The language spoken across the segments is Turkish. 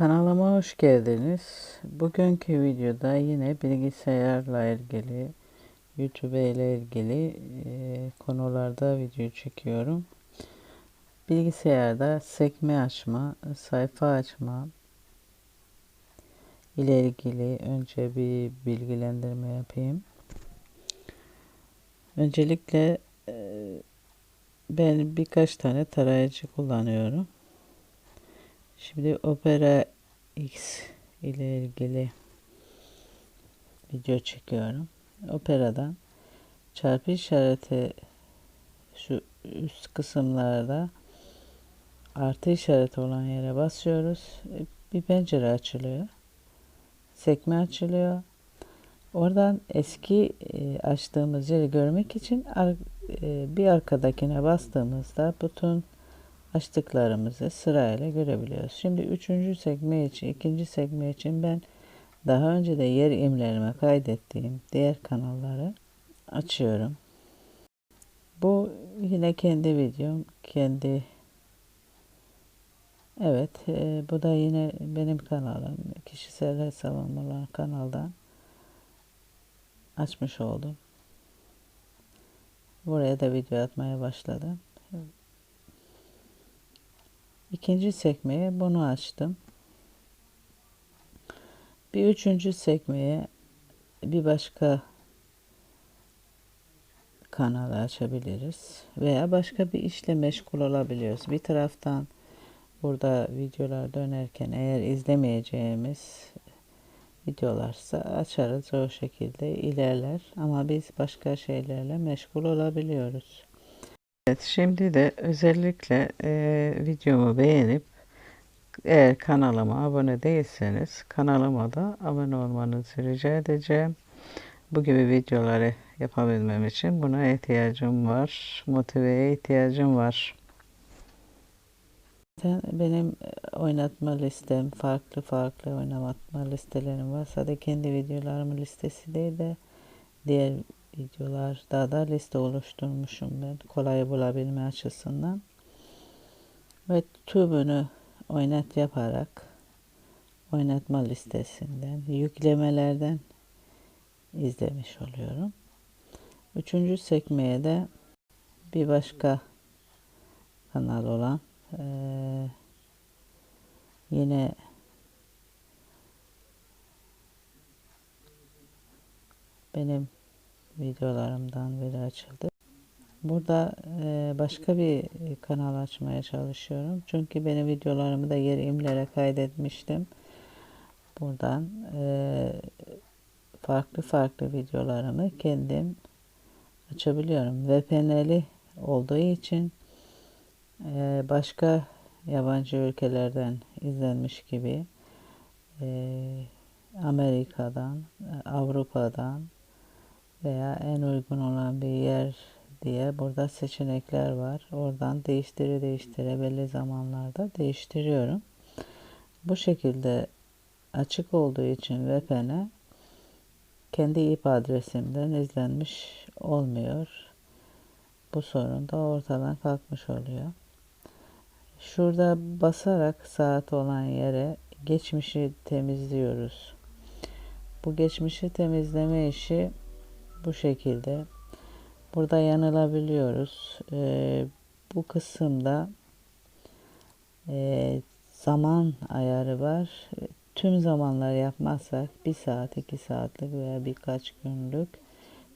Kanalıma hoş geldiniz. Bugünkü videoda yine bilgisayarla ilgili, YouTube ile ilgili e, konularda video çekiyorum. Bilgisayarda sekme açma, sayfa açma ile ilgili önce bir bilgilendirme yapayım. Öncelikle e, ben birkaç tane tarayıcı kullanıyorum. Şimdi Opera X ile ilgili video çekiyorum. Opera'dan çarpı işareti şu üst kısımlarda artı işareti olan yere basıyoruz. Bir pencere açılıyor. Sekme açılıyor. Oradan eski e, açtığımız yeri görmek için e, bir arkadakine bastığımızda bütün açtıklarımızı sırayla görebiliyoruz. Şimdi üçüncü sekme için, ikinci sekme için ben daha önce de yer imlerime kaydettiğim diğer kanalları açıyorum. Bu yine kendi videom, kendi Evet, e, bu da yine benim kanalım. Kişisel hesabım olan kanaldan açmış oldum. Buraya da video atmaya başladım. İkinci sekmeye bunu açtım. Bir üçüncü sekmeye bir başka kanalı açabiliriz. Veya başka bir işle meşgul olabiliyoruz. Bir taraftan burada videolar dönerken eğer izlemeyeceğimiz videolarsa açarız o şekilde ilerler. Ama biz başka şeylerle meşgul olabiliyoruz. Evet, şimdi de özellikle e, videomu beğenip eğer kanalıma abone değilseniz kanalıma da abone olmanızı rica edeceğim. Bu gibi videoları yapabilmem için buna ihtiyacım var. Motiveye ihtiyacım var. Benim oynatma listem farklı farklı oynatma listelerim var. Sadece kendi videolarımın listesi değil de diğer videolar daha da liste oluşturmuşum ben kolay bulabilme açısından ve tümünü oynat yaparak oynatma listesinden yüklemelerden izlemiş oluyorum. Üçüncü sekmeye de bir başka kanal olan e, yine benim videolarımdan biri açıldı. Burada e, başka bir kanal açmaya çalışıyorum. Çünkü benim videolarımı da geri imlere kaydetmiştim. Buradan e, farklı farklı videolarımı kendim açabiliyorum. VPN'li olduğu için e, başka yabancı ülkelerden izlenmiş gibi Amerika'dan, Avrupa'dan, veya en uygun olan bir yer diye burada seçenekler var. Oradan değiştire değiştire belli zamanlarda değiştiriyorum. Bu şekilde açık olduğu için VPN'e kendi IP adresimden izlenmiş olmuyor. Bu sorun da ortadan kalkmış oluyor. Şurada basarak saat olan yere geçmişi temizliyoruz. Bu geçmişi temizleme işi bu şekilde. Burada yanılabiliyoruz. Ee, bu kısımda e, zaman ayarı var. Tüm zamanları yapmazsak bir saat, iki saatlik veya birkaç günlük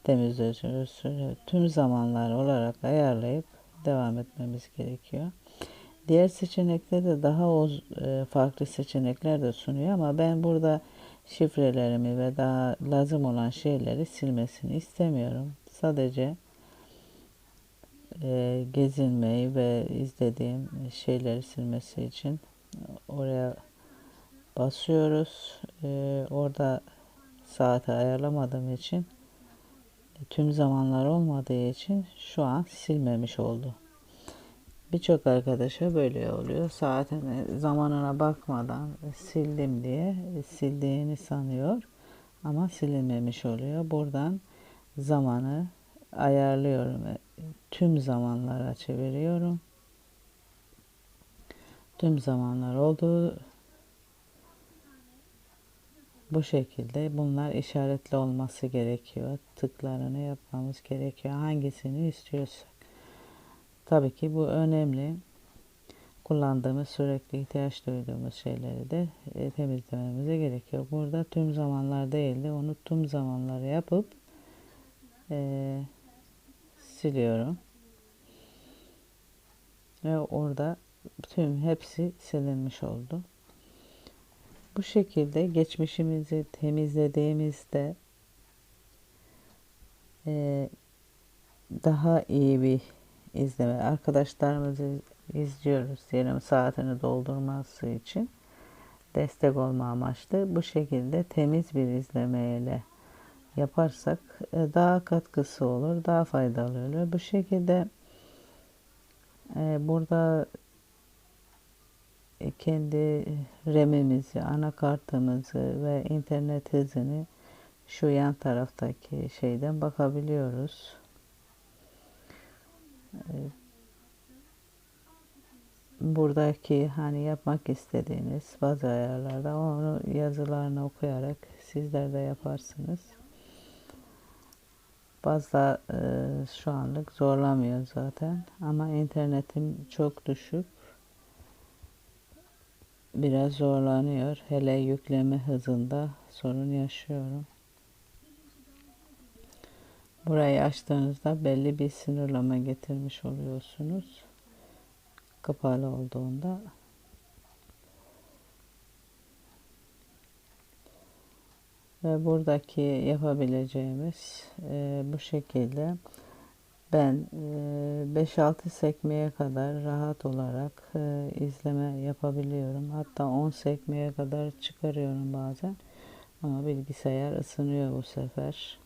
temizliyoruz. Tüm zamanlar olarak ayarlayıp devam etmemiz gerekiyor. Diğer seçenekte de daha e, farklı seçenekler de sunuyor ama ben burada şifrelerimi ve daha lazım olan şeyleri silmesini istemiyorum. Sadece e, gezinmeyi ve izlediğim şeyleri silmesi için oraya basıyoruz. E, orada saati ayarlamadığım için tüm zamanlar olmadığı için şu an silmemiş oldu. Birçok arkadaşa böyle oluyor. Saatine, zamanına bakmadan sildim diye sildiğini sanıyor. Ama silinmemiş oluyor. Buradan zamanı ayarlıyorum. Tüm zamanlara çeviriyorum. Tüm zamanlar olduğu Bu şekilde bunlar işaretli olması gerekiyor. Tıklarını yapmamız gerekiyor. Hangisini istiyorsak. Tabii ki bu önemli. Kullandığımız sürekli ihtiyaç duyduğumuz şeyleri de e, temizlememize gerekiyor. Burada tüm zamanlar değildi. Onu tüm zamanları yapıp e, siliyorum. Ve orada tüm hepsi silinmiş oldu. Bu şekilde geçmişimizi temizlediğimizde e, daha iyi bir izleme. Arkadaşlarımızı izliyoruz diyelim saatini doldurması için destek olma amaçlı. Bu şekilde temiz bir izlemeyle yaparsak e, daha katkısı olur, daha faydalı olur. Bu şekilde e, burada e, kendi RAM'imizi, anakartımızı ve internet hızını şu yan taraftaki şeyden bakabiliyoruz. Buradaki hani yapmak istediğiniz bazı ayarlarda onu yazılarını okuyarak sizler de yaparsınız. Fazla e, şu anlık zorlamıyor zaten ama internetim çok düşük biraz zorlanıyor. Hele yükleme hızında sorun yaşıyorum. Burayı açtığınızda belli bir sınırlama getirmiş oluyorsunuz. Kapalı olduğunda ve buradaki yapabileceğimiz e, bu şekilde ben 5-6 sekmeye kadar rahat olarak e, izleme yapabiliyorum. Hatta 10 sekmeye kadar çıkarıyorum bazen. Ama bilgisayar ısınıyor bu sefer.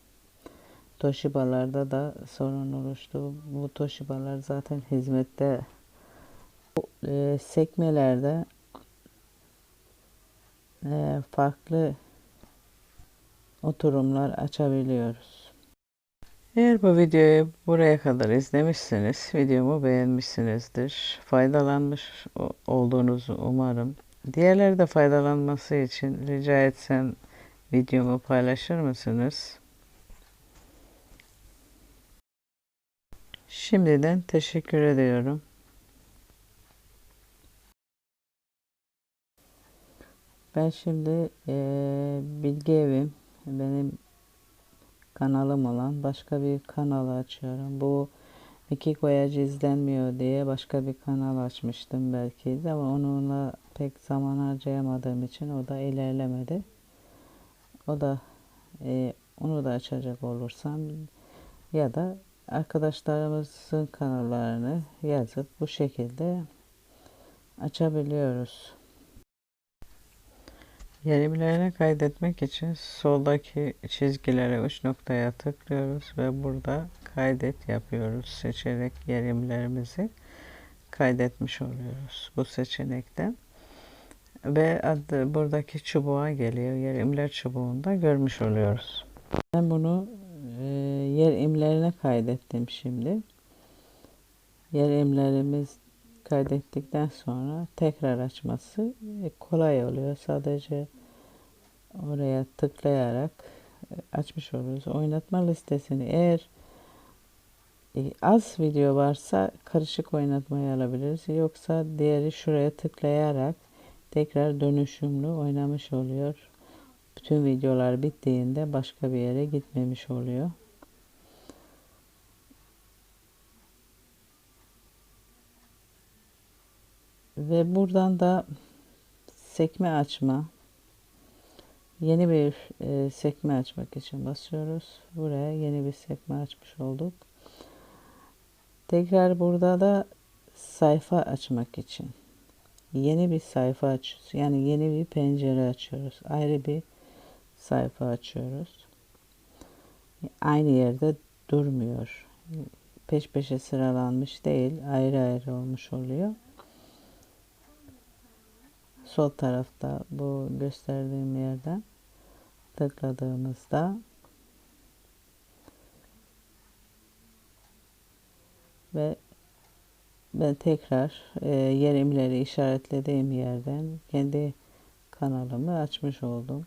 Toshibalarda da sorun oluştu. Bu Toshibalar zaten hizmette. Bu e, sekmelerde e, farklı oturumlar açabiliyoruz. Eğer bu videoyu buraya kadar izlemişsiniz, videomu beğenmişsinizdir. Faydalanmış olduğunuzu umarım. Diğerleri de faydalanması için rica etsem videomu paylaşır mısınız? Şimdiden teşekkür ediyorum. Ben şimdi e, Bilgi Evim benim kanalım olan başka bir kanal açıyorum. Bu iki koyacı izlenmiyor diye başka bir kanal açmıştım belki de ama onunla pek zaman harcayamadığım için o da ilerlemedi. O da e, onu da açacak olursam ya da arkadaşlarımızın kanallarını yazıp bu şekilde açabiliyoruz. Yerimlerine kaydetmek için soldaki çizgilere uç noktaya tıklıyoruz ve burada kaydet yapıyoruz seçerek yerimlerimizi kaydetmiş oluyoruz bu seçenekten ve adı buradaki çubuğa geliyor yer imler çubuğunda görmüş oluyoruz. Ben bunu e, yer imlerine kaydettim şimdi. Yer imlerimiz kaydettikten sonra tekrar açması kolay oluyor. Sadece oraya tıklayarak açmış oluyoruz. Oynatma listesini eğer e, az video varsa karışık oynatmayı alabiliriz. Yoksa diğeri şuraya tıklayarak tekrar dönüşümlü oynamış oluyor. Bütün videolar bittiğinde başka bir yere gitmemiş oluyor. Ve buradan da sekme açma yeni bir e, sekme açmak için basıyoruz. Buraya yeni bir sekme açmış olduk. Tekrar burada da sayfa açmak için yeni bir sayfa açıyoruz. Yani yeni bir pencere açıyoruz. Ayrı bir sayfa açıyoruz. Aynı yerde durmuyor. Peş peşe sıralanmış değil, ayrı ayrı olmuş oluyor sol tarafta bu gösterdiğim yerden tıkladığımızda ve ben tekrar e, yerimleri işaretlediğim yerden kendi kanalımı açmış oldum.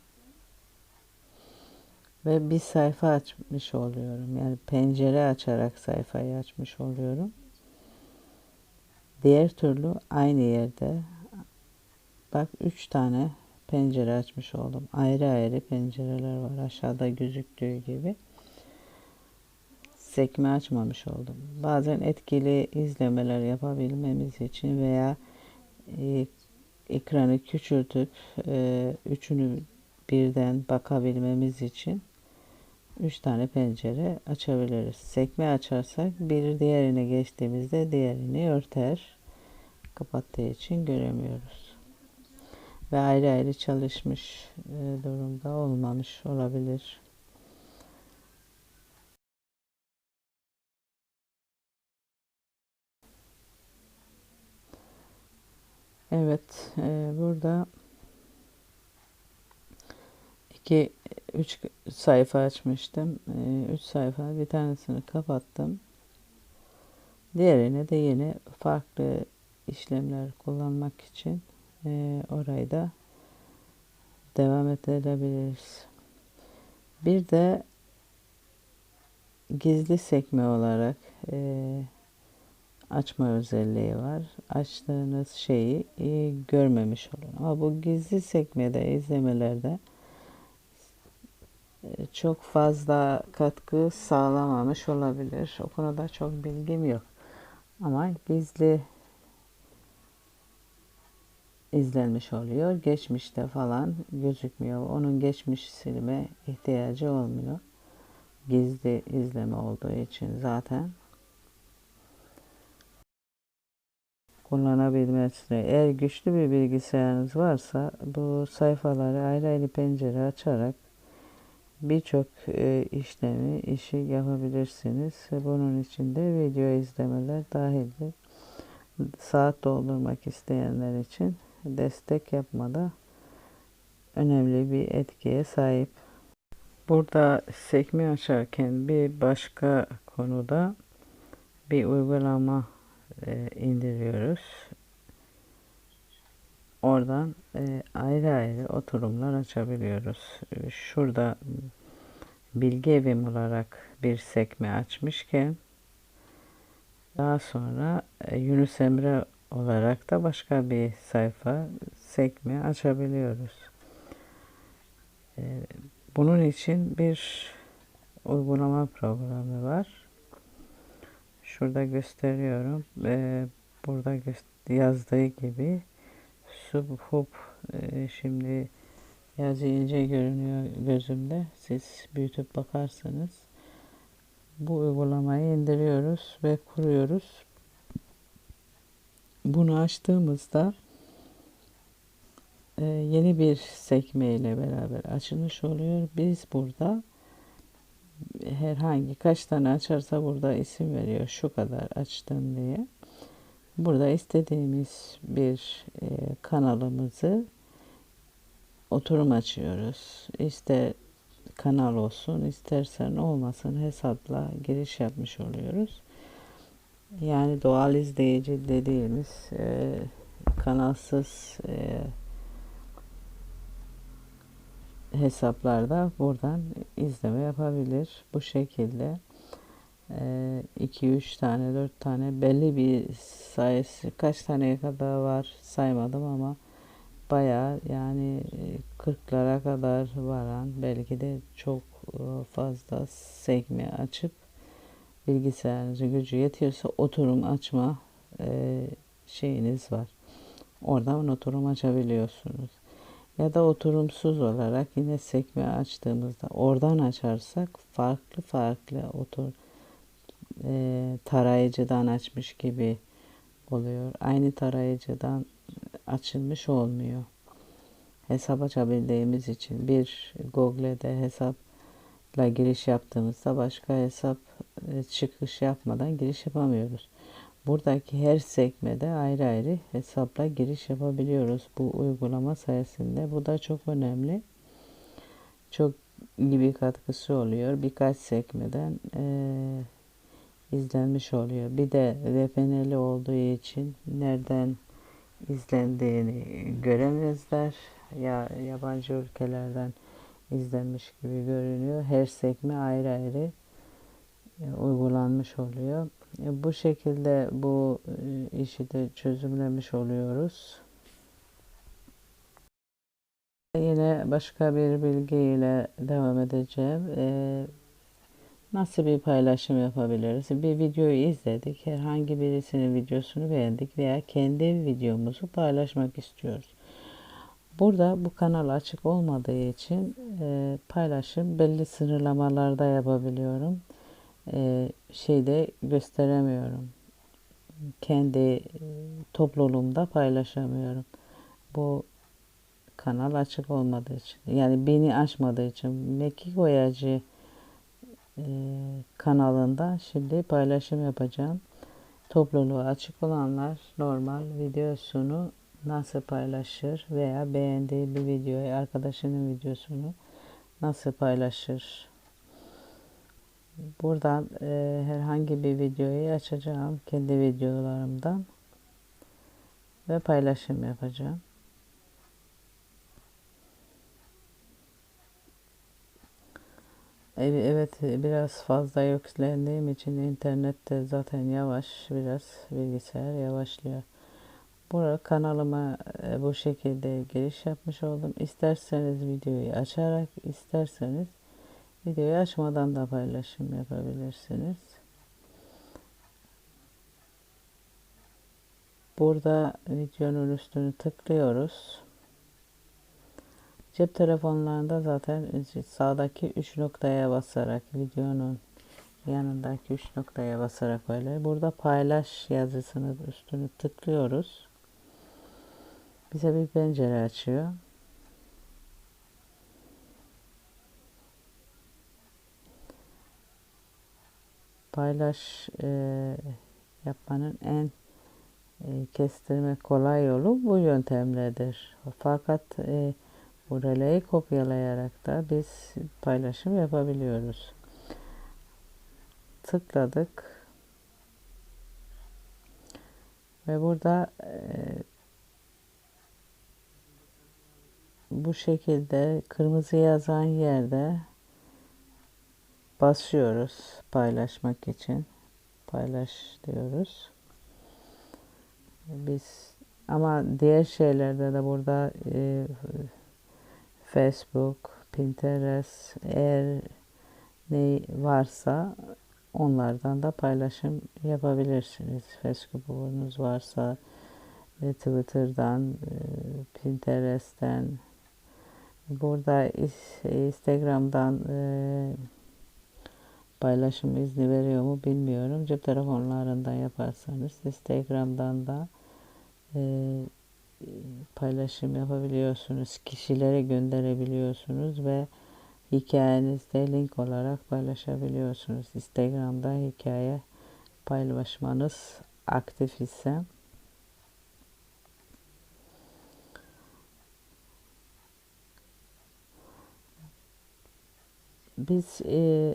Ve bir sayfa açmış oluyorum. Yani pencere açarak sayfayı açmış oluyorum. Diğer türlü aynı yerde bak üç tane pencere açmış oldum. Ayrı ayrı pencereler var aşağıda gözüktüğü gibi. Sekme açmamış oldum. Bazen etkili izlemeler yapabilmemiz için veya e, ekranı küçültüp e, üçünü birden bakabilmemiz için üç tane pencere açabiliriz. Sekme açarsak bir diğerine geçtiğimizde diğerini örter. Kapattığı için göremiyoruz. Ve ayrı ayrı çalışmış e, durumda olmamış olabilir. Evet, e, burada iki üç sayfa açmıştım. E, üç sayfa bir tanesini kapattım. Diğerine de yine farklı işlemler kullanmak için e, orayı da devam edebiliriz. Bir de gizli sekme olarak e, açma özelliği var. Açtığınız şeyi e, görmemiş olun. Ama bu gizli sekmede izlemelerde çok fazla katkı sağlamamış olabilir. O konuda çok bilgim yok. Ama gizli izlenmiş oluyor. Geçmişte falan gözükmüyor. Onun geçmiş silme ihtiyacı olmuyor. Gizli izleme olduğu için zaten kullanabilmesine. Eğer güçlü bir bilgisayarınız varsa bu sayfaları ayrı ayrı pencere açarak birçok e, işlemi, işi yapabilirsiniz. Bunun için de video izlemeler dahildir. Saat doldurmak isteyenler için destek yapmada önemli bir etkiye sahip. Burada sekme açarken bir başka konuda bir uygulama e, indiriyoruz. Oradan e, ayrı ayrı oturumlar açabiliyoruz. E, şurada bilgi evim olarak bir sekme açmışken daha sonra e, Yunus Emre olarak da başka bir sayfa sekme açabiliyoruz. E, bunun için bir uygulama programı var. Şurada gösteriyorum. Ee, burada yazdığı gibi subhub e, şimdi yazı ince görünüyor gözümde. Siz büyütüp bakarsanız bu uygulamayı indiriyoruz ve kuruyoruz. Bunu açtığımızda e, yeni bir sekme ile beraber açılmış oluyor. Biz burada herhangi kaç tane açarsa burada isim veriyor şu kadar açtın diye. Burada istediğimiz bir e, kanalımızı oturum açıyoruz. İster kanal olsun istersen olmasın hesapla giriş yapmış oluyoruz. Yani doğal izleyici dediğimiz e, kanalsız e, hesaplarda buradan izleme yapabilir. Bu şekilde 2-3 tane 4 tane belli bir sayısı kaç taneye kadar var saymadım ama baya yani 40'lara kadar varan belki de çok fazla sekme açıp bilgisayarınızın gücü yetiyorsa oturum açma şeyiniz var. Oradan oturum açabiliyorsunuz ya da oturumsuz olarak yine sekme açtığımızda oradan açarsak farklı farklı otur e, tarayıcıdan açmış gibi oluyor. Aynı tarayıcıdan açılmış olmuyor. Hesap açabildiğimiz için bir Google'de hesapla giriş yaptığımızda başka hesap e, çıkış yapmadan giriş yapamıyoruz. Buradaki her sekmede ayrı ayrı hesapla giriş yapabiliyoruz bu uygulama sayesinde. Bu da çok önemli. Çok iyi bir katkısı oluyor. Birkaç sekmeden e, izlenmiş oluyor. Bir de VPN'li olduğu için nereden izlendiğini göremezler. Ya yabancı ülkelerden izlenmiş gibi görünüyor. Her sekme ayrı ayrı e, uygulanmış oluyor. E, bu şekilde bu e, işi de çözümlemiş oluyoruz. Yine başka bir bilgiyle devam edeceğim. Ee, nasıl bir paylaşım yapabiliriz? Bir videoyu izledik. Herhangi birisinin videosunu beğendik veya kendi videomuzu paylaşmak istiyoruz. Burada bu kanal açık olmadığı için e, paylaşım belli sınırlamalarda yapabiliyorum. E, şeyde gösteremiyorum. Kendi e, topluluğumda paylaşamıyorum. Bu kanal açık olmadığı için. Yani beni açmadığı için. Mekik Oyacı e, kanalında şimdi paylaşım yapacağım. Topluluğu açık olanlar normal videosunu nasıl paylaşır veya beğendiği bir videoyu arkadaşının videosunu nasıl paylaşır. Buradan e, herhangi bir videoyu açacağım kendi videolarımdan ve paylaşım yapacağım. Evet biraz fazla yüklendiğim için internette zaten yavaş biraz bilgisayar yavaşlıyor. Burada kanalıma e, bu şekilde giriş yapmış oldum. İsterseniz videoyu açarak isterseniz videoyu açmadan da paylaşım yapabilirsiniz. Burada videonun üstünü tıklıyoruz. Cep telefonlarında zaten sağdaki 3 noktaya basarak videonun yanındaki 3 noktaya basarak öyle. Burada paylaş yazısını üstünü tıklıyoruz. Bize bir pencere açıyor. Paylaş e, yapmanın en e, kestirme kolay yolu bu yöntemlerdir. Fakat e, Burayı kopyalayarak da biz paylaşım yapabiliyoruz. Tıkladık. Ve burada e, bu şekilde kırmızı yazan yerde basıyoruz paylaşmak için. Paylaş diyoruz. Biz ama diğer şeylerde de burada e, Facebook, Pinterest eğer ne varsa onlardan da paylaşım yapabilirsiniz. Facebook'unuz varsa e, Twitter'dan, e, Pinterest'ten burada Instagram'dan e, paylaşım izni veriyor mu bilmiyorum. Cep telefonlarından yaparsanız Instagram'dan da paylaşım yapabiliyorsunuz. Kişilere gönderebiliyorsunuz ve hikayenizde link olarak paylaşabiliyorsunuz. Instagram'da hikaye paylaşmanız aktif ise biz e,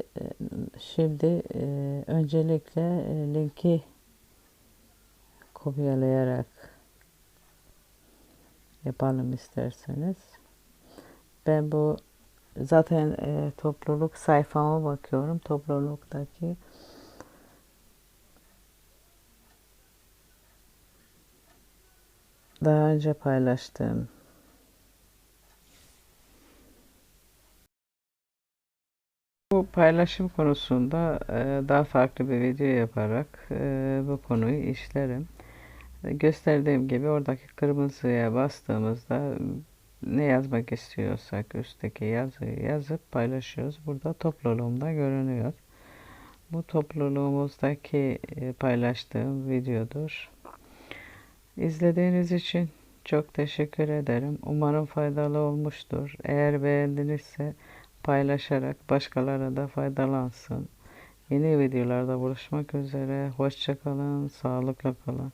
şimdi e, öncelikle e, linki kopyalayarak yapalım isterseniz. Ben bu zaten e, topluluk sayfama bakıyorum. Topluluktaki daha önce paylaştığım Bu paylaşım konusunda e, daha farklı bir video yaparak e, bu konuyu işlerim. Gösterdiğim gibi oradaki kırmızıya bastığımızda ne yazmak istiyorsak üstteki yazıyı yazıp paylaşıyoruz. Burada topluluğumda görünüyor. Bu topluluğumuzdaki e, paylaştığım videodur. İzlediğiniz için çok teşekkür ederim. Umarım faydalı olmuştur. Eğer beğendinizse paylaşarak başkaları da faydalansın. Yeni videolarda buluşmak üzere. Hoşçakalın, sağlıkla kalın.